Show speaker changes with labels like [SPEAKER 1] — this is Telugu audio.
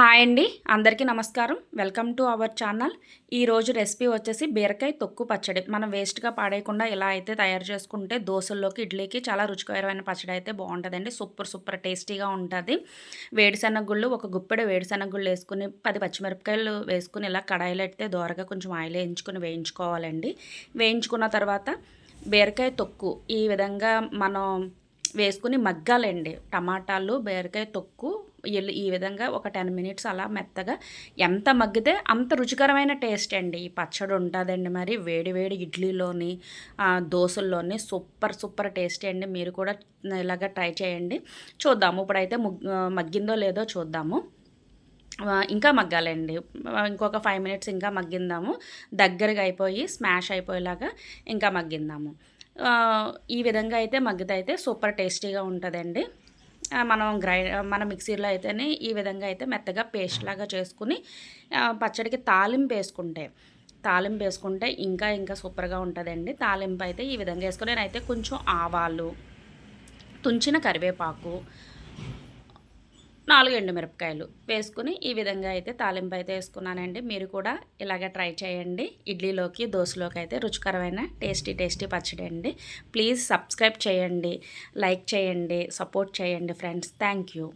[SPEAKER 1] హాయ్ అండి అందరికీ నమస్కారం. Welcome to our channel. ఈరోజు రెసిపీ వచ్చేసి బీరకాయ తొక్కు పచ్చడి. మనం వేస్ట్గా పాడేయకుండా ఇలా అయితే తయారు చేసుకుంటే దోశల్లోకి ఇడ్లీకి చాలా రుచికరమైన పచ్చడి అయితే బాగుంటుందండి. సూపర్ సూపర్ టేస్టీగా ఉంటుంది. వేడిశనగుళ్ళు ఒక గుప్పెడు వేడిశనగుళ్ళు వేసుకుని పది పచ్చిమిరపకాయలు వేసుకుని ఇలా కడాయిలో అయితే దోరగా కొంచెం ఆయిల్ వేయించుకుని వేయించుకోవాలండి. వేయించుకున్న తర్వాత బీరకాయ తొక్కు ఈ విధంగా మనం వేసుకుని మగ్గాలండి. టమాటాలు బీరకాయ తొక్కు ఈ విధంగా ఒక టెన్ మినిట్స్ అలా మెత్తగా ఎంత మగ్గితే అంత రుచికరమైన టేస్ట్ అండి. ఈ పచ్చడి ఉంటుందండి మరి. వేడి వేడి ఇడ్లీలోని దోశల్లోని సూపర్ సూపర్ టేస్టీ అండి. మీరు కూడా ఇలాగ ట్రై చేయండి. చూద్దాము. ఇప్పుడైతే మగ్గిందో లేదో చూద్దాము. ఇంకా మగ్గాలండి. ఇంకొక ఫైవ్ మినిట్స్ ఇంకా మగ్గిందాము. దగ్గరగా అయిపోయి స్మాష్ అయిపోయేలాగా ఇంకా మగ్గిందాము. ఈ విధంగా అయితే మగ్గితే అయితే సూపర్ టేస్టీగా ఉంటుందండి. మనం గ్రై మన మిక్సీలో అయితేనే ఈ విధంగా అయితే మెత్తగా పేస్ట్ లాగా చేసుకుని పచ్చడికి తాలింపు వేసుకుంటే తాలింపు వేసుకుంటే ఇంకా ఇంకా సూపర్గా ఉంటుందండి. తాలింపు అయితే ఈ విధంగా వేసుకుని నేనైతే కొంచెం ఆవాలు తుంచిన కరివేపాకు నాలుగు ఎండుమిరపకాయలు వేసుకుని ఈ విధంగా అయితే తాలింపు అయితే వేసుకున్నానండి. మీరు కూడా ఇలాగే ట్రై చేయండి. ఇడ్లీలోకి దోశలోకి అయితే రుచికరమైన టేస్టీ టేస్టీ పచ్చడి అండి. ప్లీజ్ సబ్స్క్రైబ్ చేయండి లైక్ చేయండి సపోర్ట్ చేయండి ఫ్రెండ్స్. Thank you.